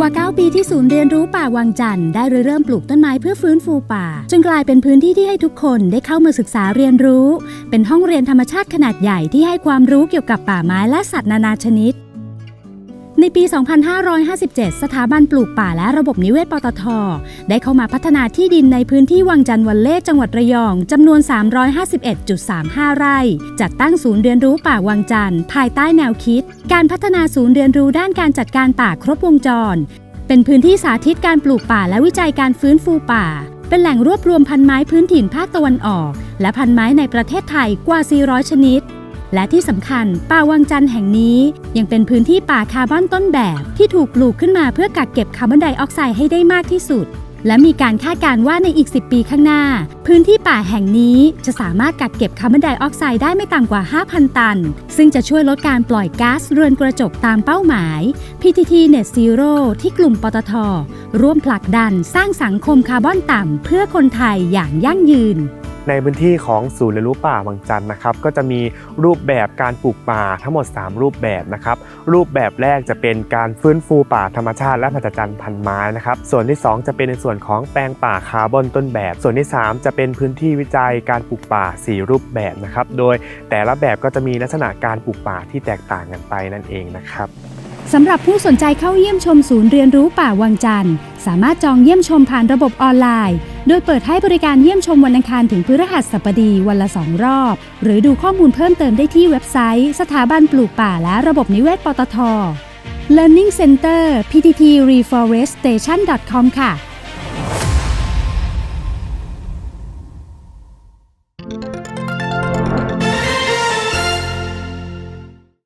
กว่า 9 ปีที่ศูนย์เรียนรู้ป่าวังจันทร์ได้ริเริ่มปลูกต้นไม้เพื่อฟื้นฟูป่า จนกลายเป็นพื้นที่ที่ให้ทุกคนได้เข้ามาศึกษาเรียนรู้ เป็นห้องเรียนธรรมชาติขนาดใหญ่ที่ให้ความรู้เกี่ยวกับป่าไม้และสัตว์นานาชนิด ในปี 2557 สถาบันปลูกป่าและระบบนิเวศปตท ได้เข้ามาพัฒนาที่ดินในพื้นที่วังจันทร์วันเล่จังหวัดระยองจำนวน 351.35 ไร่ จัดตั้งศูนย์เรียนรู้ป่าวังจันทร์ภายใต้แนวคิด การพัฒนาศูนย์เรียนรู้ด้านการจัดการป่าครบวงจร เป็นพื้นที่สาธิตการปลูกป่าและวิจัยการฟื้นฟูป่า เป็นแหล่งรวบรวมพันไม้พื้นถิ่นภาคตะวันออก และพันไม้ในประเทศไทยกว่า 400 ชนิด และที่สำคัญป่าวังจันทร์แห่งนี้ยังเป็นพื้นที่ป่าคาร์บอนต้นแบบที่ถูกปลูกขึ้นมาเพื่อกักเก็บคาร์บอนไดออกไซด์ให้ได้มากที่สุด และมีการคาดการณ์ว่าในอีก 10 ปีข้างหน้า พื้นที่ป่าแห่งนี้จะสามารถกักเก็บคาร์บอนไดออกไซด์ได้ไม่ต่ำกว่า 5,000 ตัน ซึ่งจะช่วยลดการปล่อยก๊าซเรือนกระจกตามเป้าหมาย PTT Net Zero ที่กลุ่มปตท ร่วมผลักดันสร้างสังคมคาร์บอนต่ำเพื่อคนไทยอย่างยั่งยืน ในพื้นที่ของศูนย์เรียนรู้ป่าวังจันทร์นะครับ ก็จะมีรูปแบบการปลูกป่าทั้งหมด 3 รูปแบบนะครับ รูปแบบแรกจะเป็นการฟื้นฟูป่าธรรมชาติและพัฒจันพันไม้นะครับ ส่วนที่ 2 จะเป็นในส่วนของแปลงป่าคาร์บอนต้นแบบ ส่วนที่ 3 จะเป็นพื้นที่วิจัยการปลูกป่า 4 รูปแบบนะครับ โดยแต่ละแบบก็จะมีลักษณะการปลูกป่าที่แตกต่างกันไปนั่นเองนะครับสำหรับผู้สนใจเข้าเยี่ยมชมศูนย์เรียนรู้ป่าวังจันทร์ สามารถจองเยี่ยมชมผ่านระบบออนไลน์ โดยเปิดให้บริการเยี่ยมชมวันอังคารถึงพฤหัสบดีวันละสองรอบ หรือดูข้อมูลเพิ่มเติมได้ที่เว็บไซต์ สถาบันปลูกป่าและระบบนิเวศปตท Learning Center PTT Reforestation com ค่ะ